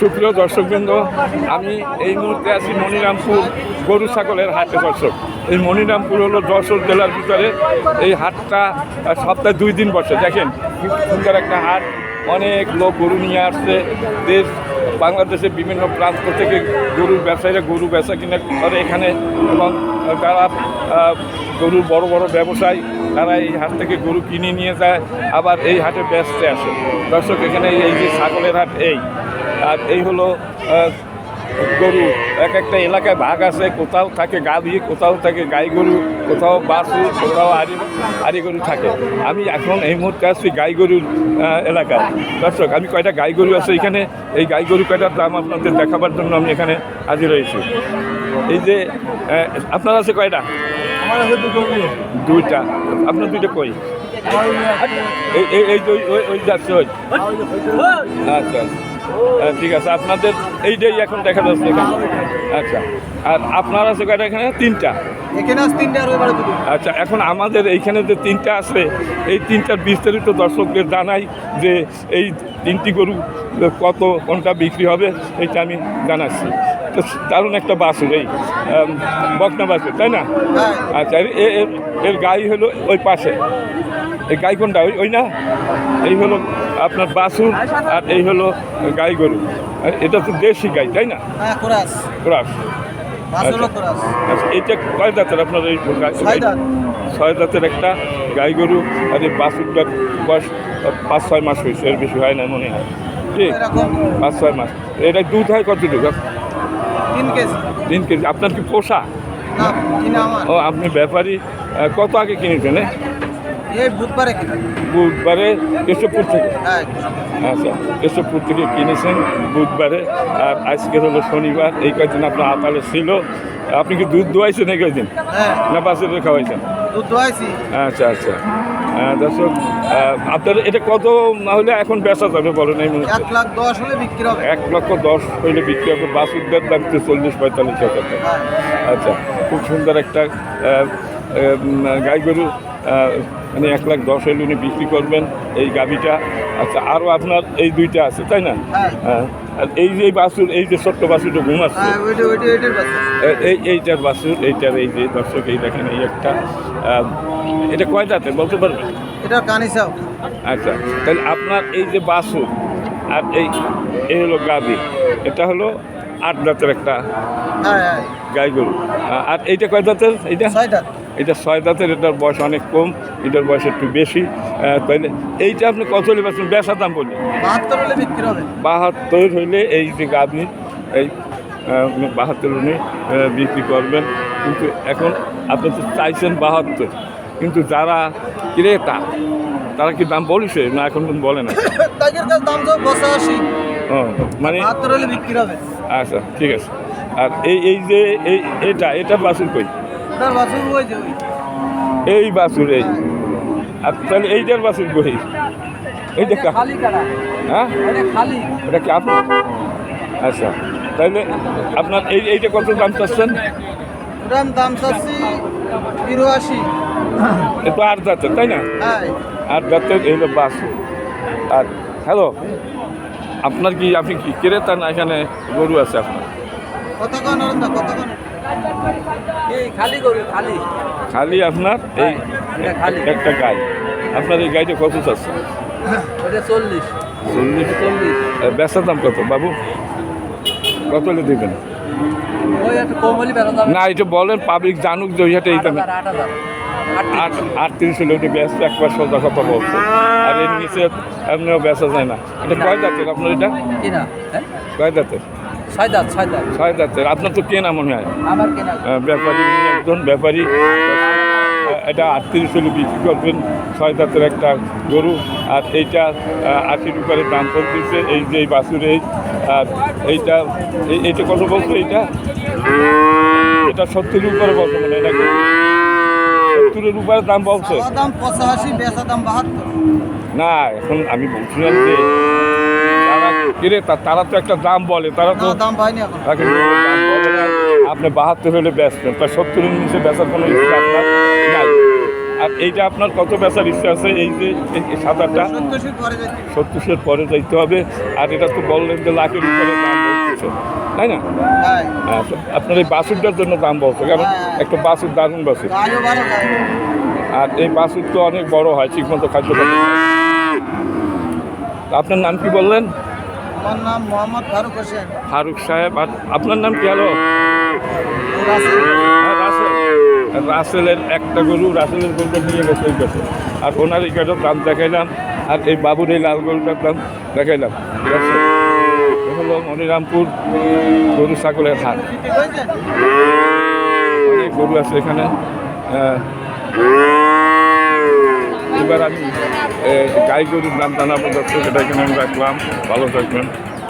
সুপ্রিয় দর্শক দর্শকবৃন্দ, আমি এই মুহূর্তে আছি মনিরামপুর গরু ছাগলের হাটে, দর্শক। এই মনিরামপুর হলো যশোর জেলার ভিতরে। এই হাটটা সপ্তাহে দুই দিন বসে। দেখেন সুন্দর একটা হাট। অনেক লোক গরু নিয়ে আসছে। দেশ, বাংলাদেশের বিভিন্ন প্রান্ত থেকে গরুর ব্যবসায়ীরা গরু ব্যবসা কিনা করে এখানে এবং তারা গরুর বড় বড় ব্যবসায়ী, তারা এই হাট থেকে গরু কিনে নিয়ে যায়। আবার এই হাটে বেচতে আসে। দর্শক, এখানে এই যে ছাগলের হাট, এই আর এই হলো গরু। এক একটা এলাকায় ভাগ আছে কোথাও থাকে গাভী কোথাও থাকে গাই গরু কোথাও বাছুর কোথাও আড়ি আড়ি গরু থাকে। আমি এখন এই মুহূর্তে আসছি গাই গরুর এলাকায়। দর্শক আমি কয়টা গাই গরু আছে এখানে? এই গাই গরু কয়টার দাম আপনাদের দেখাবার জন্য আমি এখানে হাজির হয়েছি। এই যে আপনার আছে কয়টা? আমার কাছে দুটো দুইটা। আপনার দুইটা কই? এই এই ওই- ওই ওই যাচ্ছে ওই। আচ্ছা আচ্ছা। ঠিক আছে আপনাদের এইটাই এখন দেখা যাচ্ছে এখানে। আচ্ছা আর আপনার আছে কয়টা এখানে? তিনটা। এখানে তিনটে আচ্ছা এখন আমাদের এইখানে যে তিনটা আছে এই তিনটার বিস্তারিত দর্শকদের জানাই যে এই তিনটি গরু কত কোনটা বিক্রি হবে এটা আমি জানাচ্ছি। তো দারুণ একটা বাসুর এই বকনা বাসুর তাই না? হ্যাঁ। আচ্ছা এর- গাই হলো ওই পাশে। এই গাই কোনটা? ওই ওই না? এই হলো আপনার বাসুর আর এই হলো গাই গরু। এটা তো দেশি গাই তাই না? হ্যাঁ কোরাস। ক্রাস। কোরাস। আচ্ছা এটা কয় দাঁতের আপনার এই ছয় দাঁতের একটা গাই গরু আর এই বাসুরটার বয়স পাঁচ ছয় মাস হয়েছে এর বেশি হয় না মনে হয়। ঠিক? পাঁচ ছয় মাস। এটা দুধ হয় কতটুকু? তিন কেজি তিন কেজি আপনার কি পোষা? ও আপনি ব্যাপারী কত আগে কিনেছেন? এই বুধবারে বুধবারে কেশবপুর থেকে? হ্যাঁ আচ্ছা কেশবপুর থেকে কিনেছেন বুধবারে আর আজকে হলো শনিবার এই কয়েকদিন আপনার আতালে ছিল। আপনি কি দুধ দোয়াইছেন এই কয়েকদিন? হ্যাঁ। না বাসুরে খাওয়াইছেন? দুধ দোয়াইছি। আচ্ছা আচ্ছা। দর্শক আহ, আপনার এটা কত না হলে এখন বেচা যাবে বলেন এই মুহূর্তে? এক লাখ দশ হলে বিক্রি হবে। এক লক্ষ দশ হইলে বিক্রি হবে। বাসুরদের দাম তো চল্লিশ পঁয়তাল্লিশ হাজার টাকা। হ্যাঁ। আচ্ছা খুব সুন্দর একটা গাই গরু মানে এক লাখ দশ হইলে উনি বিক্রি করবেন এই গাভিটা। আচ্ছা আরও আপনার এই দুইটা আছে তাই না? হ্যাঁ। হ্যাঁ। আর এই যে বাসুর এই যে ছোট্ট বাসুরটা ঘুমাচ্ছে হ্যাঁ এই এইটার বাসুর এইটার এই যে দর্শক এই দেখেন এই একটা। এটা কয় বলতে পারবেন? এটা কানি চাও। আচ্ছা তাহলে আপনার এই যে বাসুর আর এই এই হলো গাভি। এটা হলো আট দাঁতের একটা গাই গরু। আর এইটা কয় দাঁতের এইটা? এটা ছয় দাঁতের এটার বয়স অনেক কম এটার বয়স একটু বেশি। তাহলে এইটা আপনি কত হলে পাচ্ছেন বেচা দাম বলি। বাহাত্তর হলে বিক্রি হবে। বাহাত্তর হইলে এই যে আপনি এই বাহাত্তর উনি বিক্রি করবেন। কিন্তু এখন আপনি তো চাইছেন বাহাত্তর। কিন্তু যারা ক্রেতা তারা কি দাম বলিছে? না এখন বলে না। তাদের দাম তো পঁচাশি ও, মানে আচ্ছা ঠিক আছে। আর এই এই যে এই এটা এটা বাসুর কই? এই বাসুর এই। আর তাহলে এইটার বাসুর কই এইটা হ্যাঁ? এটা কি আপনার আচ্ছা তাহলে আপনার এই এইটা কত দাম চাচ্ছেন? ওটার দাম চাচ্ছি বিরাশি এ তো আট দাঁতের তাই না? হ্যাঁ। আট দাঁতের এই বাসুর আর হ্যালো? আপনার কি আপনি কি ক্রেতা না এখানে গরু আছে আপনার? খালি আপনার? এই একটা গাই। আপনার এই গাড়িটা কত চাচ্ছে ওটা চল্লিশ। চল্লিশ। চল্লিশ। বেচার দাম কত? বাবু কত হলে দেবেন? ওই না এটা বলেন পাবলিক জানুক যে ওইটা এই দামে আট হাজার আট আটত্রিশ হলে ওটা ব্যস্ত একবার সোজা কথা বলছে আর এর নিচে এমনিও বেচা যায় না। এটা কয় দাঁতের আপনার এটা? হ্যাঁ? কয় দাঁতের? ছয় দাঁত ছয় দাঁত। ছয় দাঁতের। আপনার তো কেনা মনে হয়? আমার কেনা। ব্যাপারী একজন ব্যাপারী। এটা আটত্রিশ হলে বিক্রি করবেন ছয় দাঁতের একটা গরু। আর এইটা আশির উপরে দাম পড়তেছে এই যে এই বাছুর এই আর এইটা এই- এইটা কত বলছো এইটা? এটা সত্তরের উপরে বলছো মানে এটা সত্তরের উপরে দাম বলছে। দাম পঁচাশি বেচা দাম বাহাত্তর। না এখন আমি বলছিলাম যে তারা কিরে তারা তো একটা দাম বলে তারা তো দাম পাইনি এখন। আপনি বাহাত্তর হলে বেচবেন তার সত্তরের নিচে বেচার কোনো ইচ্ছা আপনার নাই। আর এইটা আপনার কত বেচার ইচ্ছা আছে? এই যে সন্তোষী পরে সত্তরের পরে যাইতে হবে। আর এটা তো বললেন যে লাখের উপরে দাম তাই না? হ্যাঁ আচ্ছা আপনার এই বাসুরটার জন্য দাম বলছে কারণ। একটা বাসুর দারুণ বাসুর। আরও এই বাসুর তো অনেক বড় হয় ঠিকমতো খাদ্য। আপনার নাম কি বললেন? আমার নাম মোহাম্মদ ফারুক হোসেন। ফারুক সাহেব আর আপনার নাম কি হলো। হ্যাঁ, রাসেলের একটা গরু রাসেলের গরুটা নিয়ে গেছে কাছে আর ওনার এই গাড়ির দাম দেখাইলাম আর এই বাবুর এই লাল গরুটার দাম দেখাইলাম। ঠিক আছে? হলো মনিরামপুর গরু ছাগলের হাট। অনেক গরু আছে এখানে। এবার আমি গাই গরুর নাম জানাব, দর্শক, এটা এখানে আমি রাখলাম। ভালো থাকবেন।